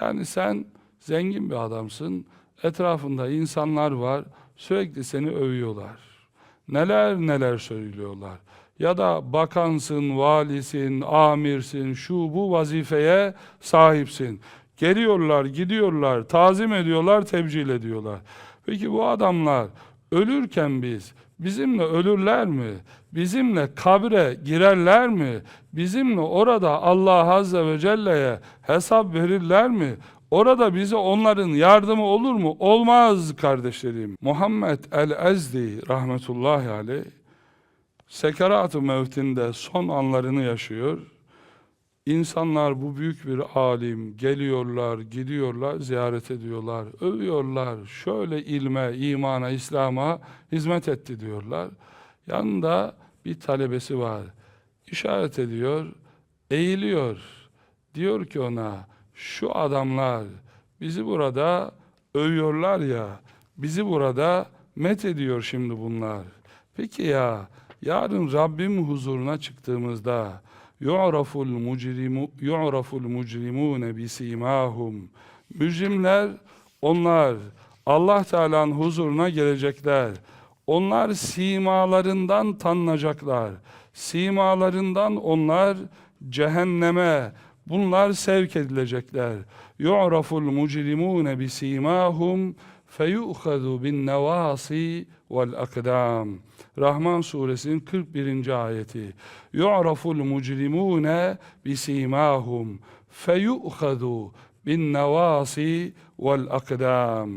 Yani sen zengin bir adamsın, etrafında insanlar var, sürekli seni övüyorlar. Neler neler söylüyorlar. Ya da bakansın, valisin, amirsin, şu bu vazifeye sahipsin. Geliyorlar, gidiyorlar, tazim ediyorlar, tebcil ediyorlar. Peki bu adamlar ölürken biz bizimle ölürler mi? Bizimle kabre girerler mi? Bizimle orada Allah Azze ve Celle'ye hesap verirler mi? Orada bize onların yardımı olur mu? Olmaz kardeşlerim. Muhammed el-Ezdi rahmetullahi aleyh sekarat-ı mevtinde son anlarını yaşıyor. İnsanlar bu büyük bir alim geliyorlar, gidiyorlar, ziyaret ediyorlar, övüyorlar. Şöyle ilme, imana, İslam'a hizmet etti diyorlar. Yanında bir talebesi var. İşaret ediyor, eğiliyor. Diyor ki ona, şu adamlar bizi burada övüyorlar ya, bizi burada met ediyor şimdi bunlar. Peki ya, yarın Rabbim huzuruna çıktığımızda, yu'raful mucrimu yu'raful mucrimune bisimahum mücrimler onlar Allah Teala'nın huzuruna gelecekler. Onlar simalarından tanınacaklar. Simalarından onlar cehenneme bunlar sevk edilecekler. Yu'raful mucrimune bisimahum feyu'khadu bin nevasi vel akdam. Rahman suresinin 41. ayeti. Yu'raful mucrimune bisimahum feyu'khadu bin nevasi vel akdam.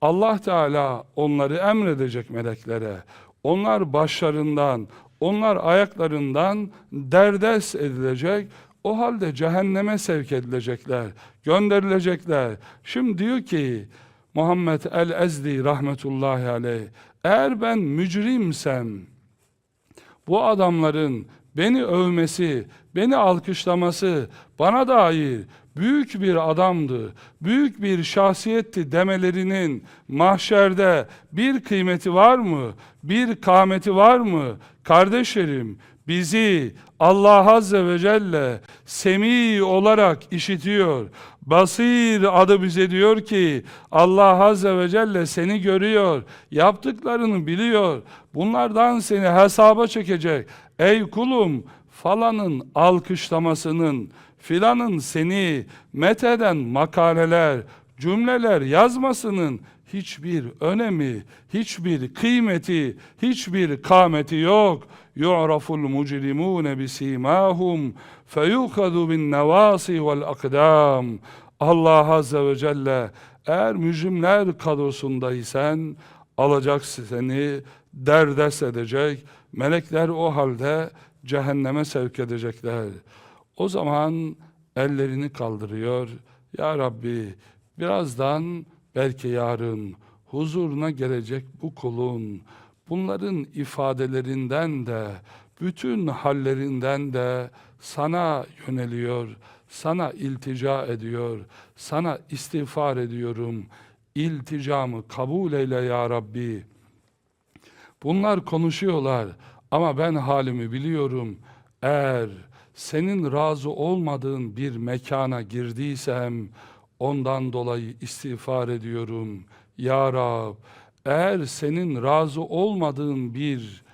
Allah Teala onları emredecek meleklere. Onlar başlarından, onlar ayaklarından derdest edilecek. O halde cehenneme sevk edilecekler, gönderilecekler. Şimdi diyor ki Muhammed el-Ezdi rahmetullahi aleyh, eğer ben mücrimsem, bu adamların beni övmesi, beni alkışlaması bana dair büyük bir adamdı, büyük bir şahsiyetti demelerinin mahşerde bir kıymeti var mı? Bir kâmeti var mı? Kardeşlerim, bizi Allah Azze ve Celle semi olarak işitiyor. Basir adı bize diyor ki Allah Azze ve Celle seni görüyor. Yaptıklarını biliyor. Bunlardan seni hesaba çekecek. Ey kulum falanın alkışlamasının filanın seni metheden makaleler, cümleler yazmasının hiçbir önemi, hiçbir kıymeti, hiçbir kâmeti yok. Yu'raful mucrimûne bisimâhum feyukhadu bin nevâsi vel akdâm. Allah Azze ve Celle eğer mücrimler kadrosundaysan alacak seni derdest edecek. Melekler o halde cehenneme sevk edecekler. O zaman ellerini kaldırıyor. Ya Rabbi birazdan belki yarın huzuruna gelecek bu kulun bunların ifadelerinden de bütün hallerinden de sana yöneliyor, sana iltica ediyor, sana istiğfar ediyorum. İlticamı kabul eyle ya Rabbi. Bunlar konuşuyorlar ama ben halimi biliyorum. Eğer senin razı olmadığın bir mekana girdiysem ondan dolayı istiğfar ediyorum. Ya Rab, eğer senin razı olmadığın bir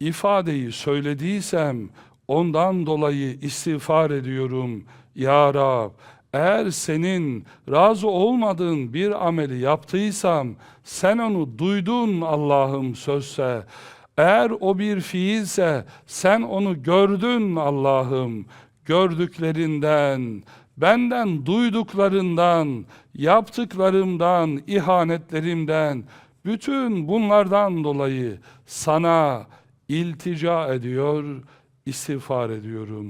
ifadeyi söylediysem ondan dolayı istiğfar ediyorum. Ya Rab, eğer senin razı olmadığın bir ameli yaptıysam sen onu duydun Allah'ım sözse eğer o bir fiilse sen onu gördün Allah'ım. Gördüklerinden, benden duyduklarından, yaptıklarımdan, ihanetlerimden, bütün bunlardan dolayı sana iltica ediyor, istiğfar ediyorum.